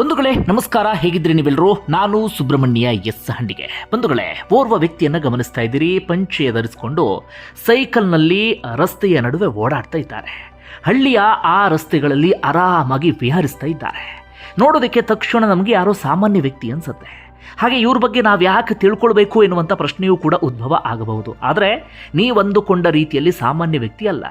ಬಂಧುಗಳೇ, ನಮಸ್ಕಾರ. ಹೇಗಿದ್ರಿ ನೀವೆಲ್ಲರೂ? ನಾನು ಸುಬ್ರಹ್ಮಣ್ಯ ಎಸ್ ಹಂಡಿಗೆ ಬಂಧುಗಳೇ, ಓರ್ವ ವ್ಯಕ್ತಿಯನ್ನ ಗಮನಿಸ್ತಾ ಇದ್ದೀರಿ. ಪಂಚೆ ಧರಿಸಿಕೊಂಡು ಸೈಕಲ್ನಲ್ಲಿ ರಸ್ತೆಯ ನಡುವೆ ಓಡಾಡ್ತಾ ಇದ್ದಾರೆ. ಹಳ್ಳಿಯ ಆ ರಸ್ತೆಗಳಲ್ಲಿ ಆರಾಮಾಗಿ ವಿಹರಿಸ್ತಾ ಇದ್ದಾರೆ. ನೋಡೋದಕ್ಕೆ ತಕ್ಷಣ ನಮಗೆ ಯಾರೋ ಸಾಮಾನ್ಯ ವ್ಯಕ್ತಿ ಅನ್ಸುತ್ತೆ. ಹಾಗೆ ಇವ್ರ ಬಗ್ಗೆ ನಾವು ಯಾಕೆ ತಿಳ್ಕೊಳ್ಬೇಕು ಎನ್ನುವಂಥ ಪ್ರಶ್ನೆಯೂ ಕೂಡ ಉದ್ಭವ ಆಗಬಹುದು. ಆದರೆ ನೀವಂದುಕೊಂಡ ರೀತಿಯಲ್ಲಿ ಸಾಮಾನ್ಯ ವ್ಯಕ್ತಿ ಅಲ್ಲ.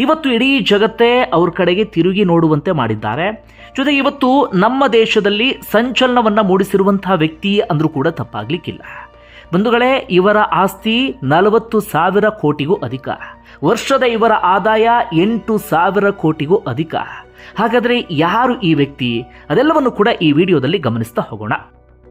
ಇವತ್ತು ಇಡೀ ಜಗತ್ತೇ ಅವ್ರ ಕಡೆಗೆ ತಿರುಗಿ ನೋಡುವಂತೆ ಮಾಡಿದ್ದಾರೆ. ಜೊತೆಗೆ ಇವತ್ತು ನಮ್ಮ ದೇಶದಲ್ಲಿ ಸಂಚಲನವನ್ನು ಮೂಡಿಸಿರುವಂತಹ ವ್ಯಕ್ತಿ ಅಂದರೂ ಕೂಡ ತಪ್ಪಾಗ್ಲಿಕ್ಕಿಲ್ಲ. ಬಂಧುಗಳೇ, ಇವರ ಆಸ್ತಿ ನಲವತ್ತು ಸಾವಿರ ಕೋಟಿಗೂ ಅಧಿಕ. ವರ್ಷದ ಇವರ ಆದಾಯ ಎಂಟು ಸಾವಿರ ಕೋಟಿಗೂ ಅಧಿಕ. ಹಾಗಾದರೆ ಯಾರು ಈ ವ್ಯಕ್ತಿ? ಅದೆಲ್ಲವನ್ನು ಕೂಡ ಈ ವಿಡಿಯೋದಲ್ಲಿ ಗಮನಿಸ್ತಾ ಹೋಗೋಣ.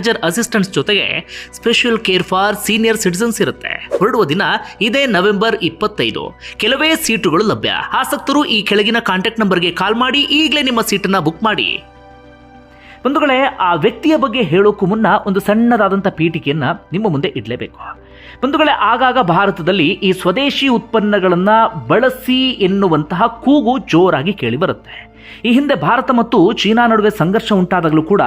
manager assistants ಜೊತೆಗೆ special care for senior citizens ಇರುತ್ತೆ. ಹೊರಡುವ ದಿನ ಇದೇ ನವೆಂಬರ್ ಇಪ್ಪತ್ತೈದು. ಕೆಲವೇ ಸೀಟುಗಳು ಲಭ್ಯ. ಆಸಕ್ತರು ಈ ಕೆಳಗಿನ ಕಾಂಟ್ಯಾಕ್ಟ್ ನಂಬರ್ಗೆ ಕಾಲ್ ಮಾಡಿ ಈಗಲೇ ನಿಮ್ಮ ಸೀಟನ್ನ ಬುಕ್ ಮಾಡಿ. ಬಂಧುಗಳೇ, ಆ ವ್ಯಕ್ತಿಯ ಬಗ್ಗೆ ಹೇಳೋಕ್ಕೂ ಮುನ್ನ ಒಂದು ಸಣ್ಣದಾದಂಥ ಪೀಠಿಕೆಯನ್ನು ನಿಮ್ಮ ಮುಂದೆ ಇಡಲೇಬೇಕು. ಬಂಧುಗಳೇ, ಆಗಾಗ ಭಾರತದಲ್ಲಿ ಈ ಸ್ವದೇಶಿ ಉತ್ಪನ್ನಗಳನ್ನು ಬಳಸಿ ಎನ್ನುವಂತಹ ಕೂಗು ಜೋರಾಗಿ ಕೇಳಿಬರುತ್ತೆ. ಈ ಹಿಂದೆ ಭಾರತ ಮತ್ತು ಚೀನಾ ನಡುವೆ ಸಂಘರ್ಷ ಉಂಟಾದಾಗಲೂ ಕೂಡ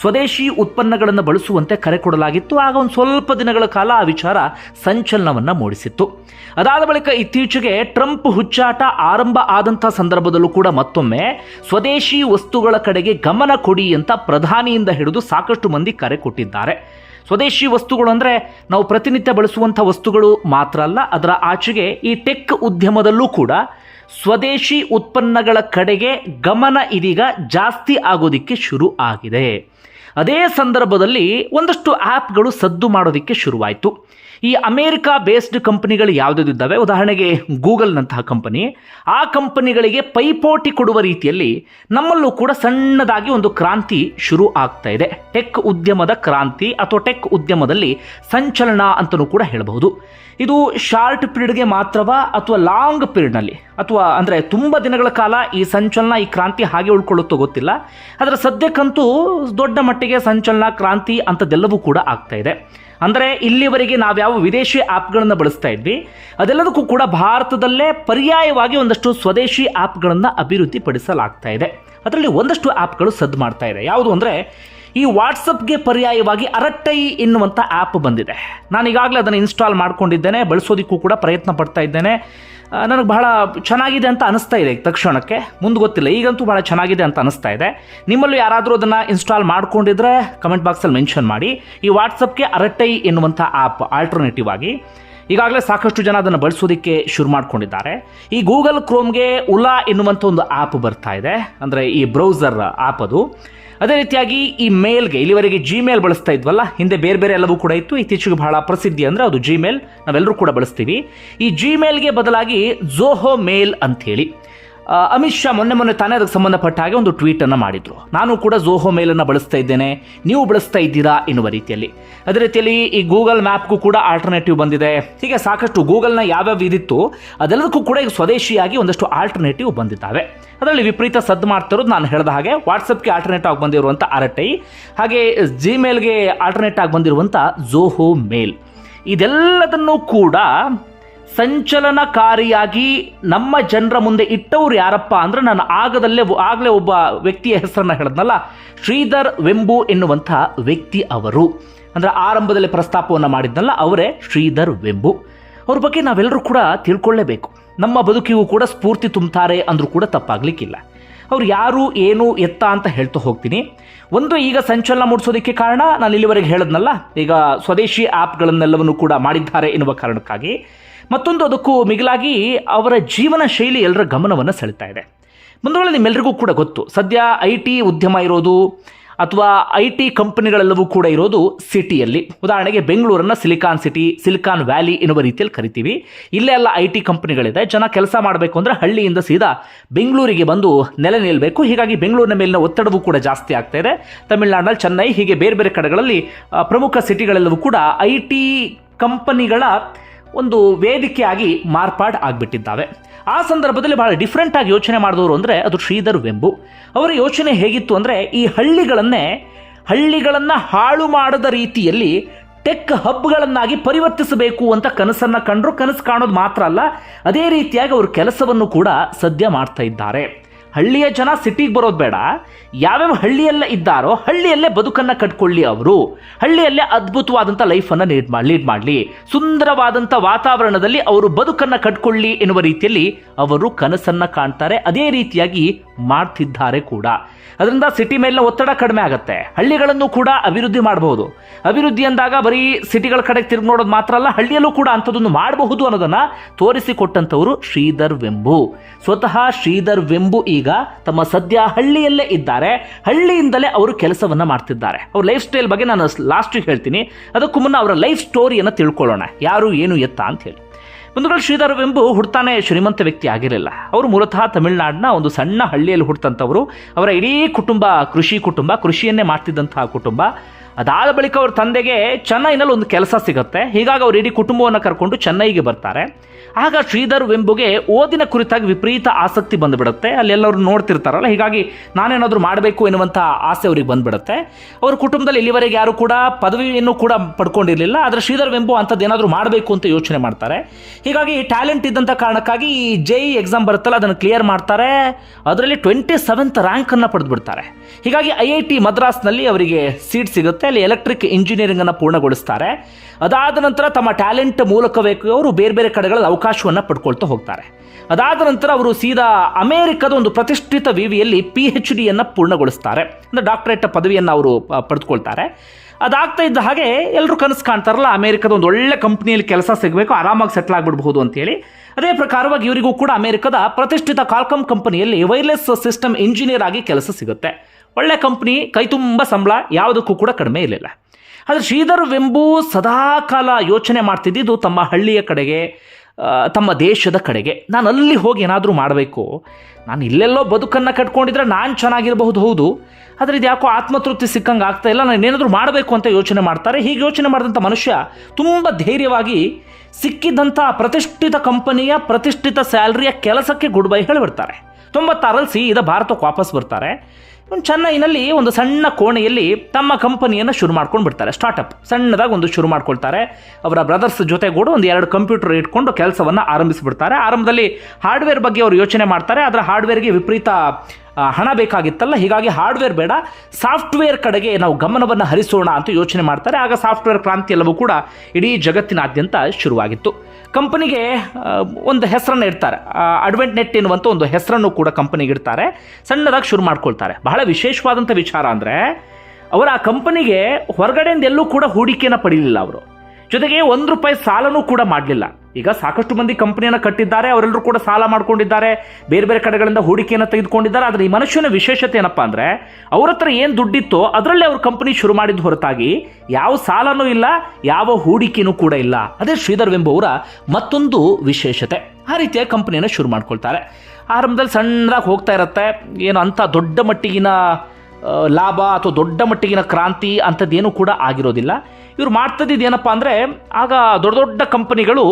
ಸ್ವದೇಶಿ ಉತ್ಪನ್ನಗಳನ್ನು ಬಳಸುವಂತೆ ಕರೆ ಕೊಡಲಾಗಿತ್ತು. ಆಗ ಒಂದು ಸ್ವಲ್ಪ ದಿನಗಳ ಕಾಲ ಆ ವಿಚಾರ ಸಂಚಲನವನ್ನು ಮೂಡಿಸಿತ್ತು. ಅದಾದ ಬಳಿಕ ಇತ್ತೀಚೆಗೆ ಟ್ರಂಪ್ ಹುಚ್ಚಾಟ ಆರಂಭ ಆದಂಥ ಸಂದರ್ಭದಲ್ಲೂ ಕೂಡ ಮತ್ತೊಮ್ಮೆ ಸ್ವದೇಶಿ ವಸ್ತುಗಳ ಕಡೆಗೆ ಗಮನ ಕೊಡಿ ಅಂತ ಪ್ರಧಾನಿಯಿಂದ ಹಿಡಿದು ಸಾಕಷ್ಟು ಮಂದಿ ಕರೆ ಕೊಟ್ಟಿದ್ದಾರೆ. ಸ್ವದೇಶಿ ವಸ್ತುಗಳು ಅಂದರೆ ನಾವು ಪ್ರತಿನಿತ್ಯ ಬಳಸುವಂಥ ವಸ್ತುಗಳು ಮಾತ್ರ ಅಲ್ಲ, ಅದರ ಆಚೆಗೆ ಈ ಟೆಕ್ ಉದ್ಯಮದಲ್ಲೂ ಕೂಡ ಸ್ವದೇಶಿ ಉತ್ಪನ್ನಗಳ ಕಡೆಗೆ ಗಮನ ಇದೀಗ ಜಾಸ್ತಿ ಆಗೋದಕ್ಕೆ ಶುರು ಆಗಿದೆ. ಅದೇ ಸಂದರ್ಭದಲ್ಲಿ ಒಂದಷ್ಟು ಆ್ಯಪ್ಗಳು ಸದ್ದು ಮಾಡೋದಕ್ಕೆ ಶುರುವಾಯಿತು. ಈ ಅಮೇರಿಕಾ ಬೇಸ್ಡ್ ಕಂಪನಿಗಳು ಯಾವುದಿದ್ದಾವೆ ಉದಾಹರಣೆಗೆ ಗೂಗಲ್ನಂತಹ ಕಂಪನಿ. ಆ ಕಂಪನಿಗಳಿಗೆ ಪೈಪೋಟಿ ಕೊಡುವ ರೀತಿಯಲ್ಲಿ ನಮ್ಮಲ್ಲೂ ಕೂಡ ಸಣ್ಣದಾಗಿ ಒಂದು ಕ್ರಾಂತಿ ಶುರು ಆಗ್ತಾ ಇದೆ. ಟೆಕ್ ಉದ್ಯಮದ ಕ್ರಾಂತಿ ಅಥವಾ ಟೆಕ್ ಉದ್ಯಮದಲ್ಲಿ ಸಂಚಲನ ಅಂತಲೂ ಕೂಡ ಹೇಳಬಹುದು. ಇದು ಶಾರ್ಟ್ ಪೀರಿಯಡ್ಗೆ ಮಾತ್ರವಾ ಅಥವಾ ಲಾಂಗ್ ಪೀರಿಯಡ್ನಲ್ಲಿ? ಅಥವಾ ಅಂದರೆ ತುಂಬ ದಿನಗಳ ಕಾಲ ಈ ಸಂಚಲನ, ಈ ಕ್ರಾಂತಿ ಹಾಗೆ ಉಳ್ಕೊಳ್ಳುತ್ತೋ ಗೊತ್ತಿಲ್ಲ. ಆದರೆ ಸದ್ಯಕ್ಕಂತೂ ದೊಡ್ಡ ಮಟ್ಟಿಗೆ ಸಂಚಲನ, ಕ್ರಾಂತಿ ಅಂಥದ್ದೆಲ್ಲವೂ ಕೂಡ ಆಗ್ತಾ ಇದೆ. ಅಂದರೆ ಇಲ್ಲಿವರೆಗೆ ನಾವು ಯಾವ ವಿದೇಶಿ ಆ್ಯಪ್ಗಳನ್ನು ಬಳಸ್ತಾ ಇದ್ವಿ, ಅದೆಲ್ಲದಕ್ಕೂ ಕೂಡ ಭಾರತದಲ್ಲೇ ಪರ್ಯಾಯವಾಗಿ ಒಂದಷ್ಟು ಸ್ವದೇಶಿ ಆ್ಯಪ್ಗಳನ್ನು ಅಭಿವೃದ್ಧಿಪಡಿಸಲಾಗ್ತಾ ಇದೆ. ಅದರಲ್ಲಿ ಒಂದಷ್ಟು ಆ್ಯಪ್ಗಳು ಸದ್ದು ಮಾಡ್ತಾ ಇದೆ. ಯಾವುದು ಅಂದರೆ ಈ ವಾಟ್ಸಪ್ಗೆ ಪರ್ಯಾಯವಾಗಿ ಅರಟ್ಟೈ ಎನ್ನುವಂಥ ಆ್ಯಪ್ ಬಂದಿದೆ. ನಾನು ಈಗಾಗಲೇ ಅದನ್ನು ಇನ್ಸ್ಟಾಲ್ ಮಾಡ್ಕೊಂಡಿದ್ದೇನೆ, ಬಳಸೋದಕ್ಕೂ ಕೂಡ ಪ್ರಯತ್ನ ಪಡ್ತಾ ಇದ್ದೇನೆ. ನನಗೆ ಬಹಳ ಚೆನ್ನಾಗಿದೆ ಅಂತ ಅನಿಸ್ತಾ ಇದೆ ತಕ್ಷಣಕ್ಕೆ. ಮುಂದೆ ಗೊತ್ತಿಲ್ಲ, ಈಗಂತೂ ಭಾಳ ಚೆನ್ನಾಗಿದೆ ಅಂತ ಅನಿಸ್ತಾ ಇದೆ. ನಿಮ್ಮಲ್ಲೂ ಯಾರಾದರೂ ಅದನ್ನು ಇನ್ಸ್ಟಾಲ್ ಮಾಡ್ಕೊಂಡಿದ್ರೆ ಕಮೆಂಟ್ ಬಾಕ್ಸಲ್ಲಿ ಮೆನ್ಷನ್ ಮಾಡಿ. ಈ ವಾಟ್ಸಪ್ಗೆ ಅರಟ್ಟೈ ಎನ್ನುವಂಥ ಆ್ಯಪ್ ಆಲ್ಟರ್ನೇಟಿವ್ ಆಗಿ ಈಗಾಗಲೇ ಸಾಕಷ್ಟು ಜನ ಅದನ್ನು ಬಳಸೋದಕ್ಕೆ ಶುರು ಮಾಡ್ಕೊಂಡಿದ್ದಾರೆ. ಈ ಗೂಗಲ್ ಕ್ರೋಮ್ಗೆ ಉಲಾ ಎನ್ನುವಂಥ ಒಂದು ಆ್ಯಪ್ ಬರ್ತಾ ಇದೆ. ಅಂದರೆ ಈ ಬ್ರೌಸರ್ ಆ್ಯಪ್ ಅದು. ಅದೇ ರೀತಿಯಾಗಿ ಈ ಮೇಲ್ಗೆ ಇಲ್ಲಿವರೆಗೆ ಜಿಮೇಲ್ ಬಳಸ್ತಾ ಇದ್ವಲ್ಲ ಹಿಂದೆ ಬೇರೆ ಬೇರೆ ಎಲ್ಲವೂ ಕೂಡ ಇತ್ತು. ಇತ್ತೀಚೆಗೆ ಬಹಳ ಪ್ರಸಿದ್ಧಿ ಅಂದರೆ ಅದು ಜಿಮೇಲ್ ನಾವೆಲ್ಲರೂ ಕೂಡ ಬಳಸ್ತೀವಿ. ಈ ಜಿಮೇಲ್ಗೆ ಬದಲಾಗಿ ಜೋಹೋ ಮೇಲ್ ಅಂಥೇಳಿ ಆ, ಅಮಿತ್ ಶಾ ಮೊನ್ನೆ ಮೊನ್ನೆ ತಾನೇ ಅದಕ್ಕೆ ಸಂಬಂಧಪಟ್ಟ ಹಾಗೆ ಒಂದು ಟ್ವೀಟನ್ನು ಮಾಡಿದರು. ನಾನು ಕೂಡ ಝೋಹೋ ಮೇಲನ್ನು ಬಳಸ್ತಾ ಇದ್ದೇನೆ. ನೀವು ಬಳಸ್ತಾ ಇದ್ದೀರಾ ಎನ್ನುವ ರೀತಿಯಲ್ಲಿ. ಅದೇ ರೀತಿಯಲ್ಲಿ ಈ ಗೂಗಲ್ ಮ್ಯಾಪ್ಗೂ ಕೂಡ ಆಲ್ಟರ್ನೇಟಿವ್ ಬಂದಿದೆ. ಹೀಗೆ ಸಾಕಷ್ಟು ಗೂಗಲ್ನ ಯಾವ್ಯಾವ ಇದಿತ್ತು, ಅದೆಲ್ಲದಕ್ಕೂ ಕೂಡ ಈಗ ಸ್ವದೇಶಿಯಾಗಿ ಒಂದಷ್ಟು ಆಲ್ಟರ್ನೇಟಿವ್ ಬಂದಿದ್ದಾವೆ. ಅದರಲ್ಲಿ ವಿಪರೀತ ಸದ್ದು ಮಾಡ್ತಿರೋದು ನಾನು ಹೇಳಿದ ಹಾಗೆ ವಾಟ್ಸಪ್ಗೆ ಆಲ್ಟರ್ನೇಟ್ ಆಗಿ ಬಂದಿರುವಂಥ ಅರಟೈ, ಹಾಗೆ ಜಿಮೇಲ್ಗೆ ಆಲ್ಟರ್ನೇಟ್ ಆಗಿ ಬಂದಿರುವಂಥ ಜೋಹೋ ಮೇಲ್ ಇದೆಲ್ಲದನ್ನೂ ಕೂಡ ಸಂಚಲನಕಾರಿಯಾಗಿ ನಮ್ಮ ಜನರ ಮುಂದೆ ಇಟ್ಟವರು ಯಾರಪ್ಪ ಅಂದ್ರೆ ನಾನು ಆಗದಲ್ಲೇ ಆಗಲೇ ಒಬ್ಬ ವ್ಯಕ್ತಿಯ ಹೆಸರನ್ನು ಹೇಳಿದ್ನಲ್ಲ? ಶ್ರೀಧರ್ ವೆಂಬು ಎನ್ನುವಂಥ ವ್ಯಕ್ತಿ ಅವರು. ಅಂದರೆ ಆರಂಭದಲ್ಲಿ ಪ್ರಸ್ತಾಪವನ್ನು ಮಾಡಿದ್ನಲ್ಲ, ಅವರೇ ಶ್ರೀಧರ್ ವೆಂಬು. ಅವ್ರ ಬಗ್ಗೆ ನಾವೆಲ್ಲರೂ ಕೂಡ ತಿಳ್ಕೊಳ್ಳೇಬೇಕು. ನಮ್ಮ ಬದುಕಿಗೂ ಕೂಡ ಸ್ಫೂರ್ತಿ ತುಂಬ್ತಾರೆ ಅಂದರೂ ಕೂಡ ತಪ್ಪಾಗಲಿಕ್ಕಿಲ್ಲ. ಅವ್ರು ಯಾರು, ಏನು, ಎತ್ತ ಅಂತ ಹೇಳ್ತಾ ಹೋಗ್ತೀನಿ. ಒಂದು ಈಗ ಸಂಚಲನ ಮೂಡಿಸೋದಕ್ಕೆ ಕಾರಣ ನಾನು ಇಲ್ಲಿವರೆಗೆ ಹೇಳಿದ್ನಲ್ಲ, ಈಗ ಸ್ವದೇಶಿ ಆ್ಯಪ್ಗಳನ್ನೆಲ್ಲವನ್ನು ಕೂಡ ಮಾಡಿದ್ದಾರೆ ಎನ್ನುವ ಕಾರಣಕ್ಕಾಗಿ. ಮತ್ತೊಂದು ಅದಕ್ಕೂ ಮಿಗಿಲಾಗಿ ಅವರ ಜೀವನ ಶೈಲಿ ಎಲ್ಲರ ಗಮನವನ್ನು ಸೆಳೆತಾ ಇದೆ. ಬಂಧುಗಳು ನಿಮ್ಮೆಲ್ಲರಿಗೂ ಕೂಡ ಗೊತ್ತು, ಸದ್ಯ ಐ ಟಿ ಉದ್ಯಮ ಇರೋದು ಅಥವಾ ಐ ಟಿ ಕಂಪನಿಗಳೆಲ್ಲವೂ ಕೂಡ ಇರೋದು ಸಿಟಿಯಲ್ಲಿ. ಉದಾಹರಣೆಗೆ ಬೆಂಗಳೂರನ್ನು ಸಿಲಿಕಾನ್ ಸಿಟಿ, ಸಿಲಿಕಾನ್ ವ್ಯಾಲಿ ಎನ್ನುವ ರೀತಿಯಲ್ಲಿ ಕರಿತೀವಿ. ಇಲ್ಲೇ ಎಲ್ಲ ಐ ಟಿ ಕಂಪನಿಗಳಿದೆ, ಜನ ಕೆಲಸ ಮಾಡಬೇಕು ಅಂದರೆ ಹಳ್ಳಿಯಿಂದ ಸೀದಾ ಬೆಂಗಳೂರಿಗೆ ಬಂದು ನೆಲೆ ನಿಲ್ಲಬೇಕು ಹೀಗಾಗಿ ಬೆಂಗಳೂರಿನ ಮೇಲಿನ ಒತ್ತಡವೂ ಕೂಡ ಜಾಸ್ತಿ ಆಗ್ತಾ ಇದೆ. ತಮಿಳುನಾಡಿನಲ್ಲಿ ಚೆನ್ನೈ, ಹೀಗೆ ಬೇರೆ ಬೇರೆ ಕಡೆಗಳಲ್ಲಿ ಪ್ರಮುಖ ಸಿಟಿಗಳೆಲ್ಲವೂ ಕೂಡ ಐ ಟಿ ಕಂಪನಿಗಳ ಒಂದು ವೇದಿಕೆಯಾಗಿ ಮಾರ್ಪಾಡು ಆಗಿಬಿಟ್ಟಿದ್ದಾವೆ. ಆ ಸಂದರ್ಭದಲ್ಲಿ ಬಹಳ ಡಿಫ್ರೆಂಟ್ ಆಗಿ ಯೋಚನೆ ಮಾಡಿದವರು ಅಂದರೆ ಅದು ಶ್ರೀಧರ್ ವೆಂಬು. ಅವರ ಯೋಚನೆ ಹೇಗಿತ್ತು ಅಂದರೆ ಈ ಹಳ್ಳಿಗಳನ್ನೇ, ಹಳ್ಳಿಗಳನ್ನು ಹಾಳು ಮಾಡದ ರೀತಿಯಲ್ಲಿ ಟೆಕ್ ಹಬ್ಗಳನ್ನಾಗಿ ಪರಿವರ್ತಿಸಬೇಕು ಅಂತ ಕನಸನ್ನು ಕಂಡರು ಕನಸು ಕಾಣೋದು ಮಾತ್ರ ಅಲ್ಲ, ಅದೇ ರೀತಿಯಾಗಿ ಅವರು ಕೆಲಸವನ್ನು ಕೂಡ ಸದ್ಯ ಮಾಡ್ತಾ ಇದ್ದಾರೆ. ಹಳ್ಳಿಯ ಜನ ಸಿಟಿಗೆ ಬರೋದು ಬೇಡ. ಯಾವ್ಯಾವ ಹಳ್ಳಿಯಲ್ಲೇ ಇದ್ದಾರೋ ಹಳ್ಳಿಯಲ್ಲೇ ಬದುಕನ್ನು ಕಟ್ಕೊಳ್ಳಿ ಅವರು. ಹಳ್ಳಿಯಲ್ಲೇ ಅದ್ಭುತವಾದಂಥ ಲೈಫನ್ನು ಲೀಡ್ ಮಾಡಿ ಲೀಡ್ ಮಾಡಲಿ. ಸುಂದರವಾದಂಥ ವಾತಾವರಣದಲ್ಲಿ ಅವರು ಬದುಕನ್ನು ಕಟ್ಕೊಳ್ಳಿ ಎನ್ನುವ ರೀತಿಯಲ್ಲಿ ಅವರು ಕನಸನ್ನು ಕಾಣ್ತಾರೆ. ಅದೇ ರೀತಿಯಾಗಿ ಮಾಡ್ತಿದ್ದಾರೆ ಕೂಡ. ಅದರಿಂದ ಸಿಟಿ ಮೇಲಿನ ಒತ್ತಡ ಕಡಿಮೆ ಆಗುತ್ತೆ. ಹಳ್ಳಿಗಳನ್ನು ಕೂಡ ಅಭಿವೃದ್ಧಿ ಮಾಡಬಹುದು. ಅಭಿವೃದ್ಧಿ ಅಂದಾಗ ಬರೀ ಸಿಟಿಗಳ ಕಡೆ ತಿರುಗಿ ನೋಡೋದು ಮಾತ್ರ ಅಲ್ಲ, ಹಳ್ಳಿಯಲ್ಲೂ ಕೂಡ ಅಂಥದ್ದನ್ನು ಮಾಡಬಹುದು ಅನ್ನೋದನ್ನು ತೋರಿಸಿಕೊಟ್ಟಂಥವರು ಶ್ರೀಧರ್ ವೆಂಬು. ಸ್ವತಃ ಶ್ರೀಧರ್ ವೆಂಬು ಈಗ ತಮ್ಮ ಸದ್ಯ ಹಳ್ಳಿಯಲ್ಲೇ ಇದ್ದಾರೆ. ಹಳ್ಳಿಯಿಂದಲೇ ಅವರು ಕೆಲಸವನ್ನ ಮಾಡ್ತಿದ್ದಾರೆ. ಅವ್ರ ಲೈಫ್ ಸ್ಟೈಲ್ ಬಗ್ಗೆ ನಾನು ಲಾಸ್ಟಿಗೆ ಹೇಳ್ತೀನಿ. ಅದಕ್ಕೂ ಮುನ್ನ ಅವರ ಲೈಫ್ ಸ್ಟೋರಿಯನ್ನು ತಿಳ್ಕೊಳ್ಳೋಣ. ಯಾರು, ಏನು ಎತ್ತ ಅಂತ ಹೇಳಿ. ಬಂಧುಗಳು ಶ್ರೀಧರ್ ವೆಂಬು ಹುಡ್ತಾನೆ ಶ್ರೀಮಂತ ವ್ಯಕ್ತಿ ಆಗಿರಲಿಲ್ಲ. ಅವರು ಮೂಲತಃ ತಮಿಳುನಾಡಿನ ಒಂದು ಸಣ್ಣ ಹಳ್ಳಿಯಲ್ಲಿ ಹುಡ್ತಂಥವರು ಅವರ ಇಡೀ ಕುಟುಂಬ, ಕೃಷಿ ಕುಟುಂಬ, ಕೃಷಿಯನ್ನೇ ಮಾಡ್ತಿದ್ದಂತಹ ಕುಟುಂಬ. ಅದಾದ ಬಳಿಕ ಅವ್ರ ತಂದೆಗೆ ಚೆನ್ನೈನಲ್ಲಿ ಒಂದು ಕೆಲಸ ಸಿಗುತ್ತೆ. ಹೀಗಾಗಿ ಅವರು ಇಡೀ ಕುಟುಂಬವನ್ನು ಕರ್ಕೊಂಡು ಚೆನ್ನೈಗೆ ಬರ್ತಾರೆ. ಆಗ ಶ್ರೀಧರ್ ವೆಂಬುಗೆ ಓದಿನ ಕುರಿತಾಗಿ ವಿಪರೀತ ಆಸಕ್ತಿ ಬಂದುಬಿಡುತ್ತೆ. ಅಲ್ಲೆಲ್ಲರೂ ನೋಡ್ತಿರ್ತಾರಲ್ಲ, ಹೀಗಾಗಿ ನಾನೇನಾದರೂ ಮಾಡಬೇಕು ಎನ್ನುವಂಥ ಆಸೆ ಅವ್ರಿಗೆ ಬಂದುಬಿಡುತ್ತೆ. ಅವ್ರ ಕುಟುಂಬದಲ್ಲಿ ಇಲ್ಲಿವರೆಗೆ ಯಾರು ಕೂಡ ಪದವಿಯನ್ನು ಕೂಡ ಪಡ್ಕೊಂಡಿರಲಿಲ್ಲ, ಆದರೆ ಶ್ರೀಧರ್ ವೆಂಬು ಅಂಥದ್ದು ಏನಾದರೂ ಮಾಡಬೇಕು ಅಂತ ಯೋಚನೆ ಮಾಡ್ತಾರೆ. ಹೀಗಾಗಿ ಟ್ಯಾಲೆಂಟ್ ಇದ್ದಂಥ ಕಾರಣಕ್ಕಾಗಿ ಈ ಜೆ ಎಕ್ಸಾಮ್ ಬರುತ್ತಲ್ಲ, ಅದನ್ನು ಕ್ಲಿಯರ್ ಮಾಡ್ತಾರೆ. ಅದರಲ್ಲಿ ಟ್ವೆಂಟಿ ಸೆವೆಂತ್ ರ್ಯಾಂಕನ್ನು ಪಡೆದುಬಿಡ್ತಾರೆ. ಹೀಗಾಗಿ ಐ ಐ ಟಿ ಮದ್ರಾಸ್ನಲ್ಲಿ ಅವರಿಗೆ ಸೀಟ್ ಸಿಗುತ್ತೆ, ಅಲ್ಲಿ ಎಲೆಕ್ಟ್ರಿಕ್ ಇಂಜಿನಿಯರಿಂಗನ್ನು ಪೂರ್ಣಗೊಳಿಸ್ತಾರೆ. ಅದಾದ ನಂತರ ತಮ್ಮ ಟ್ಯಾಲೆಂಟ್ ಮೂಲಕವೇ ಅವರು ಬೇರೆ ಬೇರೆ ಕಡೆಗಳಲ್ಲಿ ಅವಕಾಶವನ್ನು ಪಡ್ಕೊಳ್ತಾ ಹೋಗ್ತಾರೆ. ಅದಾದ ನಂತರ ಅವರು ಸೀದಾ ಅಮೇರಿಕದ ಒಂದು ಪ್ರತಿಷ್ಠಿತ ವಿವಿಯಲ್ಲಿ ಪಿ ಎಚ್ ಡಿಯನ್ನು ಪೂರ್ಣಗೊಳಿಸ್ತಾರೆ. ಅಂದರೆ ಡಾಕ್ಟರೇಟ್ ಪದವಿಯನ್ನು ಅವರು ಪಡೆದುಕೊಳ್ತಾರೆ ಅದಾಗ್ತಾ ಇದ್ದ ಹಾಗೆ ಎಲ್ಲರೂ ಕನಸು ಕಾಣ್ತಾರಲ್ಲ, ಅಮೇರಿಕದ ಒಂದು ಒಳ್ಳೆ ಕಂಪ್ನಿಯಲ್ಲಿ ಕೆಲಸ ಸಿಗಬೇಕು, ಆರಾಮಾಗಿ ಸೆಟ್ಲ್ ಆಗಿಬಿಡ್ಬಹುದು ಅಂತೇಳಿ. ಅದೇ ಪ್ರಕಾರವಾಗಿ ಇವರಿಗೂ ಕೂಡ ಅಮೇರಿಕದ ಪ್ರತಿಷ್ಠಿತ ಕಾಲ್ಕಮ್ ಕಂಪನಿಯಲ್ಲಿ ವೈರ್ಲೆಸ್ ಸಿಸ್ಟಮ್ ಇಂಜಿನಿಯರ್ ಆಗಿ ಕೆಲಸ ಸಿಗುತ್ತೆ. ಒಳ್ಳೆ ಕಂಪ್ನಿ ಕೈ ತುಂಬ ಸಂಬಳ, ಯಾವುದಕ್ಕೂ ಕೂಡ ಕಡಿಮೆ ಇರಲಿಲ್ಲ. ಆದರೆ ಶ್ರೀಧರ್ ವೆಂಬು ಸದಾಕಾಲ ಯೋಚನೆ ಮಾಡ್ತಿದ್ದಿದ್ದು ತಮ್ಮ ಹಳ್ಳಿಯ ಕಡೆಗೆ ತಮ್ಮ ದೇಶದ ಕಡೆಗೆ. ನಾನು ಅಲ್ಲಿ ಹೋಗಿ ಏನಾದರೂ ಮಾಡಬೇಕು. ನಾನು ಇಲ್ಲೆಲ್ಲೋ ಬದುಕನ್ನು ಕಟ್ಕೊಂಡಿದ್ರೆ ನಾನು ಚೆನ್ನಾಗಿರಬಹುದು, ಹೌದು. ಆದರೆ ಇದು ಯಾಕೋ ಆತ್ಮತೃಪ್ತಿ ಸಿಕ್ಕಂಗೆ ಆಗ್ತಾ ಇಲ್ಲ, ನಾನು ಏನಾದರೂ ಮಾಡಬೇಕು ಅಂತ ಯೋಚನೆ ಮಾಡ್ತಾರೆ. ಹೀಗೆ ಯೋಚನೆ ಮಾಡಿದಂಥ ಮನುಷ್ಯ ತುಂಬ ಧೈರ್ಯವಾಗಿ ಸಿಕ್ಕಿದ್ದಂಥ ಪ್ರತಿಷ್ಠಿತ ಕಂಪನಿಯ ಪ್ರತಿಷ್ಠಿತ ಸ್ಯಾಲ್ರಿಯ ಕೆಲಸಕ್ಕೆ ಗುಡ್ ಬೈ ಹೇಳಿಬಿಡ್ತಾರೆ. ತೊಂಬತ್ತಾರಲ್ಲಿ ಸೀದಾ ಭಾರತಕ್ಕೆ ವಾಪಸ್ ಬರ್ತಾರೆ. ಚೆನ್ನೈನಲ್ಲಿ ಒಂದು ಸಣ್ಣ ಕೋಣೆಯಲ್ಲಿ ತಮ್ಮ ಕಂಪನಿಯನ್ನು ಶುರು ಮಾಡ್ಕೊಂಡು ಬಿಡ್ತಾರೆ ಸ್ಟಾರ್ಟಪ್ ಸಣ್ಣದಾಗಿ ಒಂದು ಶುರು ಮಾಡ್ಕೊಳ್ತಾರೆ. ಅವರ ಬ್ರದರ್ಸ್ ಜೊತೆಗೂಡು ಒಂದು ಎರಡು ಕಂಪ್ಯೂಟರ್ ಇಟ್ಕೊಂಡು ಕೆಲಸವನ್ನು ಆರಂಭಿಸಿಬಿಡ್ತಾರೆ. ಆರಂಭದಲ್ಲಿ ಹಾರ್ಡ್ವೇರ್ ಬಗ್ಗೆ ಅವರು ಯೋಚನೆ ಮಾಡ್ತಾರೆ ಅದರ ಹಾರ್ಡ್ವೇರ್ಗೆ ವಿಪರೀತ ಹಣ ಬೇಕಾಗಿತ್ತಲ್ಲ, ಹೀಗಾಗಿ ಹಾರ್ಡ್ವೇರ್ ಬೇಡ ಸಾಫ್ಟ್ವೇರ್ ಕಡೆಗೆ ನಾವು ಗಮನವನ್ನು ಹರಿಸೋಣ ಅಂತ ಯೋಚನೆ ಮಾಡ್ತಾರೆ. ಆಗ ಸಾಫ್ಟ್ವೇರ್ ಕ್ರಾಂತಿ ಎಲ್ಲವೂ ಕೂಡ ಇಡೀ ಜಗತ್ತಿನಾದ್ಯಂತ ಶುರುವಾಗಿತ್ತು. ಕಂಪನಿಗೆ ಒಂದು ಹೆಸರನ್ನು ಇಡ್ತಾರೆ. ಅಡ್ವೆಂಟ್ ನೆಟ್ ಎನ್ನುವಂಥ ಒಂದು ಹೆಸರನ್ನು ಕೂಡ ಕಂಪನಿಗೆ ಇಡ್ತಾರೆ. ಸಣ್ಣದಾಗಿ ಶುರು ಮಾಡ್ಕೊಳ್ತಾರೆ. ಬಹಳ ವಿಶೇಷವಾದಂಥ ವಿಚಾರ ಅಂದರೆ, ಅವರ ಆ ಕಂಪನಿಗೆ ಹೊರಗಡೆಯಿಂದ ಎಲ್ಲೂ ಕೂಡ ಹೂಡಿಕೆಯನ್ನು ಪಡೀಲಿಲ್ಲ ಅವರು. ಜೊತೆಗೆ ಒಂದು ರೂಪಾಯಿ ಸಾಲನೂ ಕೂಡ ಮಾಡಲಿಲ್ಲ. ಈಗ ಸಾಕಷ್ಟು ಮಂದಿ ಕಂಪನಿಯನ್ನು ಕಟ್ಟಿದ್ದಾರೆ, ಅವರೆಲ್ಲರೂ ಕೂಡ ಸಾಲ ಮಾಡ್ಕೊಂಡಿದ್ದಾರೆ, ಬೇರೆ ಬೇರೆ ಕಡೆಗಳಿಂದ ಹೂಡಿಕೆಯನ್ನು ತೆಗೆದುಕೊಂಡಿದ್ದಾರೆ. ಆದರೆ ಈ ಮನುಷ್ಯನ ವಿಶೇಷತೆ ಏನಪ್ಪ ಅಂದರೆ, ಅವ್ರ ಹತ್ರ ಏನು ದುಡ್ಡಿತ್ತೋ ಅದರಲ್ಲೇ ಅವ್ರ ಕಂಪನಿ ಶುರು ಮಾಡಿದ ಹೊರತಾಗಿ ಯಾವ ಸಾಲನೂ ಇಲ್ಲ, ಯಾವ ಹೂಡಿಕೆನೂ ಕೂಡ ಇಲ್ಲ. ಅದೇ ಶ್ರೀಧರ್ ಎಂಬುವರ ಮತ್ತೊಂದು ವಿಶೇಷತೆ. ಆ ರೀತಿಯ ಕಂಪನಿಯನ್ನು ಶುರು ಮಾಡ್ಕೊಳ್ತಾರೆ. ಆರಂಭದಲ್ಲಿ ಸಣ್ಣದಾಗಿ ಹೋಗ್ತಾ ಇರುತ್ತೆ. ಏನು ಅಂಥ ದೊಡ್ಡ ಮಟ್ಟಿಗಿನ ಲಾಭ ಅಥವಾ ದೊಡ್ಡ ಮಟ್ಟಿಗಿನ ಕ್ರಾಂತಿ ಅಂಥದ್ದೇನು ಕೂಡ ಆಗಿರೋದಿಲ್ಲ. ಇವ್ರು ಮಾಡ್ತದಿದ್ದು ಏನಪ್ಪ ಅಂದರೆ, ಆಗ ದೊಡ್ಡ ದೊಡ್ಡ ಕಂಪನಿಗಳು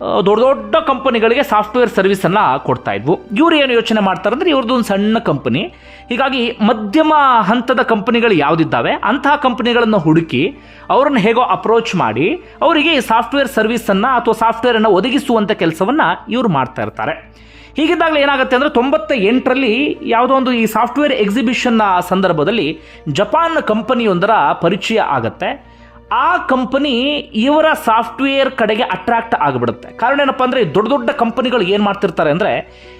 ದೊಡ್ಡ ದೊಡ್ಡ ಕಂಪನಿಗಳಿಗೆ ಸಾಫ್ಟ್ವೇರ್ ಸರ್ವಿಸನ್ನು ಕೊಡ್ತಾ ಇದ್ವು. ಇವ್ರು ಏನು ಯೋಚನೆ ಮಾಡ್ತಾರೆ ಅಂದರೆ ಇವ್ರದ್ದು ಒಂದು ಸಣ್ಣ ಕಂಪನಿ. ಹೀಗಾಗಿ ಮಧ್ಯಮ ಹಂತದ ಕಂಪನಿಗಳು ಯಾವುದಿದ್ದಾವೆ? ಅಂತಹ ಕಂಪನಿಗಳನ್ನು ಹುಡುಕಿ ಅವರನ್ನು ಹೇಗೋ ಅಪ್ರೋಚ್ ಮಾಡಿ ಅವರಿಗೆ ಈ ಸಾಫ್ಟ್ವೇರ್ ಸರ್ವಿಸನ್ನು ಅಥವಾ ಸಾಫ್ಟ್ವೇರನ್ನು ಒದಗಿಸುವಂಥ ಕೆಲಸವನ್ನು ಇವರು ಮಾಡ್ತಾ ಇರ್ತಾರೆ. ಹೀಗಿದ್ದಾಗಲೇ ಏನಾಗುತ್ತೆ ಅಂದರೆ ತೊಂಬತ್ತ ಎಂಟರಲ್ಲಿ ಯಾವುದೋ ಒಂದು ಈ ಸಾಫ್ಟ್ವೇರ್ ಎಕ್ಸಿಬಿಷನ್ನ ಸಂದರ್ಭದಲ್ಲಿ ಜಪಾನ್ ಕಂಪನಿಯೊಂದರ ಪರಿಚಯ ಆಗತ್ತೆ. ಆ ಕಂಪನಿ ಇವರ ಸಾಫ್ಟ್ವೇರ್ ಕಡೆಗೆ ಅಟ್ರಾಕ್ಟ್ ಆಗಿಬಿಡುತ್ತೆ. ಕಾರಣ ಏನಪ್ಪ ಅಂದರೆ ದೊಡ್ಡ ದೊಡ್ಡ ಕಂಪನಿಗಳು ಏನು ಮಾಡ್ತಿರ್ತಾರೆ ಅಂದರೆ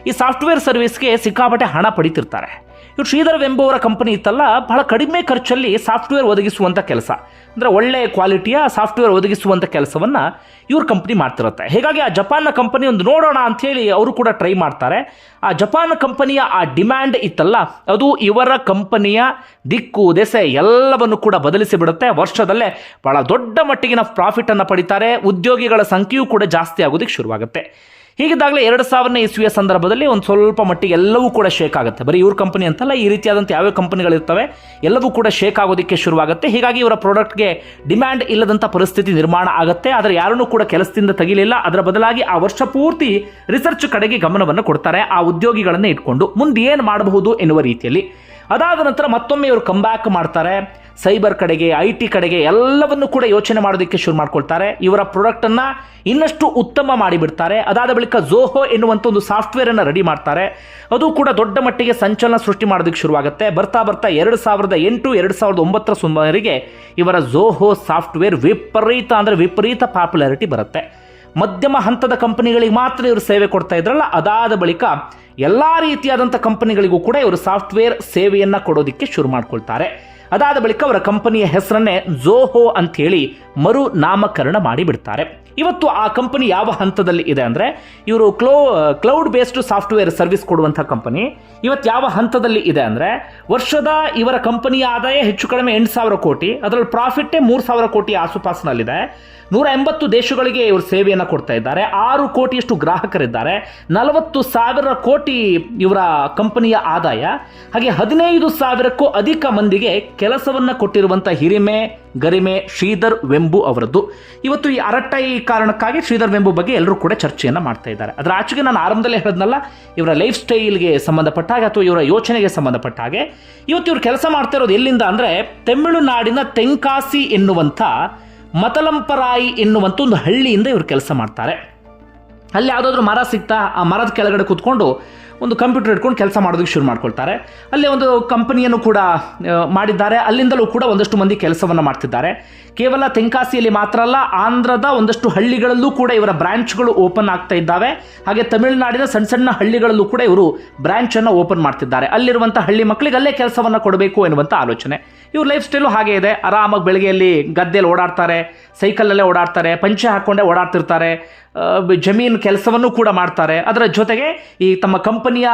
ಈ ಸಾಫ್ಟ್ವೇರ್ ಸರ್ವಿಸ್ಗೆ ಸಿಕ್ಕಾಪಟ್ಟೆ ಹಣ ಪಡಿತಿರ್ತಾರೆ. ಇವ್ರು ಶ್ರೀಧರ್ ಎಂಬುವರ ಕಂಪನಿ ಇತ್ತಲ್ಲ, ಬಹಳ ಕಡಿಮೆ ಖರ್ಚಲ್ಲಿ ಸಾಫ್ಟ್ವೇರ್ ಒದಗಿಸುವಂಥ ಕೆಲಸ. ಅಂದರೆ ಒಳ್ಳೆಯ ಕ್ವಾಲಿಟಿಯ ಸಾಫ್ಟ್ವೇರ್ ಒದಗಿಸುವಂಥ ಕೆಲಸವನ್ನು ಇವ್ರ ಕಂಪ್ನಿ ಮಾಡ್ತಿರುತ್ತೆ. ಹೀಗಾಗಿ ಆ ಜಪಾನ್ನ ಕಂಪನಿ ಒಂದು ನೋಡೋಣ ಅಂಥೇಳಿ ಅವರು ಕೂಡ ಟ್ರೈ ಮಾಡ್ತಾರೆ. ಆ ಜಪಾನ್ ಕಂಪನಿಯ ಆ ಡಿಮ್ಯಾಂಡ್ ಇತ್ತಲ್ಲ, ಅದು ಇವರ ಕಂಪನಿಯ ದಿಕ್ಕು, ದೆಸೆ ಎಲ್ಲವನ್ನು ಕೂಡ ಬದಲಿಸಿ ಬಿಡುತ್ತೆ. ವರ್ಷದಲ್ಲೇ ಬಹಳ ದೊಡ್ಡ ಮಟ್ಟಿಗಿನ ಪ್ರಾಫಿಟನ್ನು ಪಡಿತಾರೆ. ಉದ್ಯೋಗಿಗಳ ಸಂಖ್ಯೆಯೂ ಕೂಡ ಜಾಸ್ತಿ ಆಗೋದಕ್ಕೆ ಶುರುವಾಗುತ್ತೆ. ಹೀಗಿದ್ದಾಗಲೇ ಎರಡು ಸಾವಿರನೇ ಇಸ್ವಿಯ ಸಂದರ್ಭದಲ್ಲಿ ಒಂದು ಸ್ವಲ್ಪ ಮಟ್ಟಿಗೆ ಎಲ್ಲವೂ ಕೂಡ ಶೇಕ್ ಆಗುತ್ತೆ. ಬರೀ ಇವ್ರ ಕಂಪನಿ ಅಂತಲ್ಲ, ಈ ರೀತಿಯಾದಂಥ ಯಾವ್ಯಾವ ಕಂಪನಿಗಳಿರ್ತವೆ ಎಲ್ಲವೂ ಕೂಡ ಶೇಕ್ ಆಗೋದಕ್ಕೆ ಶುರುವಾಗುತ್ತೆ. ಹೀಗಾಗಿ ಇವರ ಪ್ರಾಡಕ್ಟ್ಗೆ ಡಿಮ್ಯಾಂಡ್ ಇಲ್ಲದಂಥ ಪರಿಸ್ಥಿತಿ ನಿರ್ಮಾಣ ಆಗುತ್ತೆ. ಆದರೆ ಯಾರನ್ನೂ ಕೂಡ ಕೆಲಸದಿಂದ ತೆಗೀಲಿಲ್ಲ. ಅದರ ಬದಲಾಗಿ ಆ ವರ್ಷ ಪೂರ್ತಿ ರಿಸರ್ಚ್ ಕಡೆಗೆ ಗಮನವನ್ನು ಕೊಡ್ತಾರೆ. ಆ ಉದ್ಯೋಗಿಗಳನ್ನೇ ಇಟ್ಕೊಂಡು ಮುಂದೆ ಏನು ಮಾಡಬಹುದು ಎನ್ನುವ ರೀತಿಯಲ್ಲಿ. ಅದಾದ ನಂತರ ಮತ್ತೊಮ್ಮೆ ಇವರು ಕಂಬ್ಯಾಕ್ ಮಾಡ್ತಾರೆ. ಸೈಬರ್ ಕಡೆಗೆ ಐ ಟಿ ಕಡೆಗೆ ಎಲ್ಲವನ್ನು ಕೂಡ ಯೋಚನೆ ಮಾಡೋದಕ್ಕೆ ಶುರು ಮಾಡ್ಕೊಳ್ತಾರೆ. ಇವರ ಪ್ರಾಡಕ್ಟನ್ನು ಇನ್ನಷ್ಟು ಉತ್ತಮ ಮಾಡಿಬಿಡ್ತಾರೆ. ಅದಾದ ಬಳಿಕ ಝೋಹೋ ಎನ್ನುವಂಥ ಒಂದು ಸಾಫ್ಟ್ವೇರನ್ನು ರೆಡಿ ಮಾಡ್ತಾರೆ. ಅದು ಕೂಡ ದೊಡ್ಡ ಮಟ್ಟಿಗೆ ಸಂಚಲನ ಸೃಷ್ಟಿ ಮಾಡೋದಕ್ಕೆ ಶುರುವಾಗುತ್ತೆ. ಬರ್ತಾ ಬರ್ತಾ ಎರಡು ಸಾವಿರದ ಎಂಟು, ಎರಡು ಸಾವಿರದ ಒಂಬತ್ತರ ಸುಮಾರಿಗೆ ಇವರ ಝೋಹೋ ಸಾಫ್ಟ್ವೇರ್ ವಿಪರೀತ ಅಂದರೆ ವಿಪರೀತ ಪಾಪ್ಯುಲಾರಿಟಿ ಬರುತ್ತೆ. ಮಧ್ಯಮ ಹಂತದ ಕಂಪನಿಗಳಿಗೆ ಮಾತ್ರ ಇವರು ಸೇವೆ ಕೊಡ್ತಾ ಇದ್ರಲ್ಲ, ಅದಾದ ಬಳಿಕ ಎಲ್ಲ ರೀತಿಯಾದಂಥ ಕಂಪನಿಗಳಿಗೂ ಕೂಡ ಇವರು ಸಾಫ್ಟ್ವೇರ್ ಸೇವೆಯನ್ನು ಕೊಡೋದಕ್ಕೆ ಶುರು ಮಾಡ್ಕೊಳ್ತಾರೆ. ಅದಾದ ಬಳಿಕ ಅವರ ಕಂಪನಿಯ ಹೆಸರನ್ನೇ ಝೋಹೋ ಹೇಳಿ ಮರು ನಾಮಕರಣ ಮಾಡಿಬಿಡ್ತಾರೆ. ಇವತ್ತು ಆ ಕಂಪನಿ ಯಾವ ಹಂತದಲ್ಲಿ ಇದೆ ಅಂದರೆ, ಇವರು ಕ್ಲೋ, ಕ್ಲೌಡ್ ಬೇಸ್ಡ್ ಸಾಫ್ಟ್ವೇರ್ ಸರ್ವಿಸ್ ಕೊಡುವಂಥ ಕಂಪನಿ. ಇವತ್ತು ಯಾವ ಹಂತದಲ್ಲಿ ಇದೆ ಅಂದರೆ, ವರ್ಷದ ಇವರ ಕಂಪನಿಯ ಆದಾಯ ಹೆಚ್ಚು ಕಡಿಮೆ ಎಂಟು ಸಾವಿರ ಕೋಟಿ, ಅದರಲ್ಲಿ ಪ್ರಾಫಿಟ್ಟೇ ಮೂರು ಸಾವಿರ ಕೋಟಿ ಆಸುಪಾಸಿನಲ್ಲಿದೆ. ನೂರ ಎಂಬತ್ತು ದೇಶಗಳಿಗೆ ಇವರು ಸೇವೆಯನ್ನು ಕೊಡ್ತಾ ಇದ್ದಾರೆ. ಆರು ಕೋಟಿಯಷ್ಟು ಗ್ರಾಹಕರಿದ್ದಾರೆ. ನಲವತ್ತು ಸಾವಿರ ಕೋಟಿ ಇವರ ಕಂಪನಿಯ ಆದಾಯ. ಹಾಗೆ ಹದಿನೈದು ಸಾವಿರಕ್ಕೂ ಅಧಿಕ ಮಂದಿಗೆ ಕೆಲಸವನ್ನು ಕೊಟ್ಟಿರುವಂಥ ಹಿರಿಮೆ, ಗರಿಮೆ ಶ್ರೀಧರ್ ವೆಂಬು ಅವರದ್ದು. ಇವತ್ತು ಈ ಅರಟ್ಟೈ ಕಾರಣಕ್ಕಾಗಿ ಶ್ರೀಧರ್ ವೆಂಬು ಬಗ್ಗೆ ಎಲ್ಲರೂ ಕೂಡ ಚರ್ಚೆಯನ್ನು ಮಾಡ್ತಾ ಇದ್ದಾರೆ. ಅದರ ಆಚೆಗೆ ನಾನು ಆರಂಭದಲ್ಲೇ ಹೇಳಿದ್ನಲ್ಲ, ಇವರ ಲೈಫ್ ಸ್ಟೈಲ್ಗೆ ಸಂಬಂಧಪಟ್ಟ ಹಾಗೆ ಅಥವಾ ಇವರ ಯೋಚನೆಗೆ ಸಂಬಂಧಪಟ್ಟ ಹಾಗೆ. ಇವತ್ತು ಇವರು ಕೆಲಸ ಮಾಡ್ತಾ ಇರೋದು ಎಲ್ಲಿಂದ ಅಂದರೆ, ತಮಿಳುನಾಡಿನ ತೆಂಕಾಸಿ ಎನ್ನುವಂಥ ಮತಲಂಪರಾಯಿ ಎನ್ನುವಂಥ ಒಂದು ಹಳ್ಳಿಯಿಂದ ಇವರು ಕೆಲಸ ಮಾಡ್ತಾರೆ. ಅಲ್ಲಿ ಯಾವುದಾದ್ರೂ ಮರ ಸಿಗ್ತಾ ಆ ಮರದ ಕೆಳಗಡೆ ಕೂತ್ಕೊಂಡು ಒಂದು ಕಂಪ್ಯೂಟರ್ ಇಟ್ಕೊಂಡು ಕೆಲಸ ಮಾಡೋದಕ್ಕೆ ಶುರು ಮಾಡ್ಕೊಳ್ತಾರೆ. ಅಲ್ಲೇ ಒಂದು ಕಂಪನಿಯನ್ನು ಕೂಡ ಮಾಡಿದ್ದಾರೆ. ಅಲ್ಲಿಂದಲೂ ಕೂಡ ಒಂದಷ್ಟು ಮಂದಿ ಕೆಲಸವನ್ನು ಮಾಡ್ತಿದ್ದಾರೆ. ಕೇವಲ ತೆಂಕಾಸಿಯಲ್ಲಿ ಮಾತ್ರ ಅಲ್ಲ, ಆಂಧ್ರದ ಒಂದಷ್ಟು ಹಳ್ಳಿಗಳಲ್ಲೂ ಕೂಡ ಇವರ ಬ್ರಾಂಚ್ಗಳು ಓಪನ್ ಆಗ್ತಾ ಇದ್ದಾವೆ. ಹಾಗೆ ತಮಿಳುನಾಡಿನ ಸಣ್ಣ ಸಣ್ಣ ಹಳ್ಳಿಗಳಲ್ಲೂ ಕೂಡ ಇವರು ಬ್ರಾಂಚನ್ನು ಓಪನ್ ಮಾಡ್ತಿದ್ದಾರೆ. ಅಲ್ಲಿರುವಂಥ ಹಳ್ಳಿ ಮಕ್ಕಳಿಗೆ ಅಲ್ಲೇ ಕೆಲಸವನ್ನು ಕೊಡಬೇಕು ಎನ್ನುವಂಥ ಆಲೋಚನೆ. ಇವ್ರ ಲೈಫ್ ಸ್ಟೈಲು ಹಾಗೆ ಇದೆ. ಆರಾಮಾಗಿ ಬೆಳಗ್ಗೆಯಲ್ಲಿ ಗದ್ದೆಯಲ್ಲಿ ಓಡಾಡ್ತಾರೆ ಸೈಕಲಲ್ಲೇ ಓಡಾಡ್ತಾರೆ, ಪಂಚೆ ಹಾಕ್ಕೊಂಡೇ ಓಡಾಡ್ತಿರ್ತಾರೆ ಜಮೀನು ಕೆಲಸವನ್ನು ಕೂಡ ಮಾಡ್ತಾರೆ. ಅದರ ಜೊತೆಗೆ ಈ ತಮ್ಮ ಕಂಪನಿಯ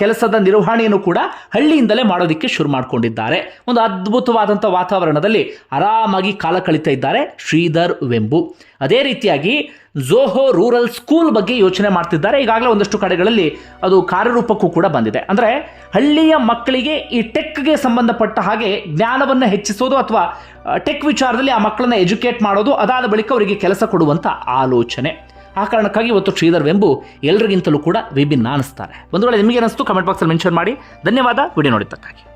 ಕೆಲಸದ ನಿರ್ವಹಣೆಯನ್ನು ಕೂಡ ಹಳ್ಳಿಯಿಂದಲೇ ಮಾಡೋದಕ್ಕೆ ಶುರು ಮಾಡಿಕೊಂಡಿದ್ದಾರೆ. ಒಂದು ಅದ್ಭುತವಾದಂಥ ವಾತಾವರಣದಲ್ಲಿ ಆರಾಮಾಗಿ ಕಾಲ ಕಳೀತಾ ಇದ್ದಾರೆ ಶ್ರೀಧರ್ ವೆಂಬು. ಅದೇ ರೀತಿಯಾಗಿ ಝೋಹೋ ರೂರಲ್ ಸ್ಕೂಲ್ ಬಗ್ಗೆ ಯೋಚನೆ ಮಾಡ್ತಿದ್ದಾರೆ. ಈಗಾಗಲೇ ಒಂದಷ್ಟು ಕಡೆಗಳಲ್ಲಿ ಅದು ಕಾರ್ಯರೂಪಕ್ಕೂ ಕೂಡ ಬಂದಿದೆ. ಅಂದರೆ ಹಳ್ಳಿಯ ಮಕ್ಕಳಿಗೆ ಈ ಟೆಕ್ಗೆ ಸಂಬಂಧಪಟ್ಟ ಹಾಗೆ ಜ್ಞಾನವನ್ನು ಹೆಚ್ಚಿಸೋದು ಅಥವಾ ಟೆಕ್ ವಿಚಾರದಲ್ಲಿ ಆ ಮಕ್ಕಳನ್ನ ಎಜುಕೇಟ್ ಮಾಡೋದು, ಅದಾದ ಬಳಿಕ ಅವರಿಗೆ ಕೆಲಸ ಕೊಡುವಂಥ ಆಲೋಚನೆ. ಆ ಕಾರಣಕ್ಕಾಗಿ ಇವತ್ತು ಶ್ರೀಧರ್ ವೆಂಬು ಎಲ್ರಿಗಿಂತಲೂ ಕೂಡ ವಿಭಿನ್ನ ಅನಿಸ್ತಾರೆ. ಒಂದು ವೇಳೆ ನಿಮಗೆ ಅನಿಸ್ತು? ಕಮೆಂಟ್ ಬಾಕ್ಸಲ್ಲಿ ಮೆನ್ಷನ್ ಮಾಡಿ. ಧನ್ಯವಾದ. ವಿಡಿಯೋ ನೋಡಿದ್ದಕ್ಕಾಗಿ.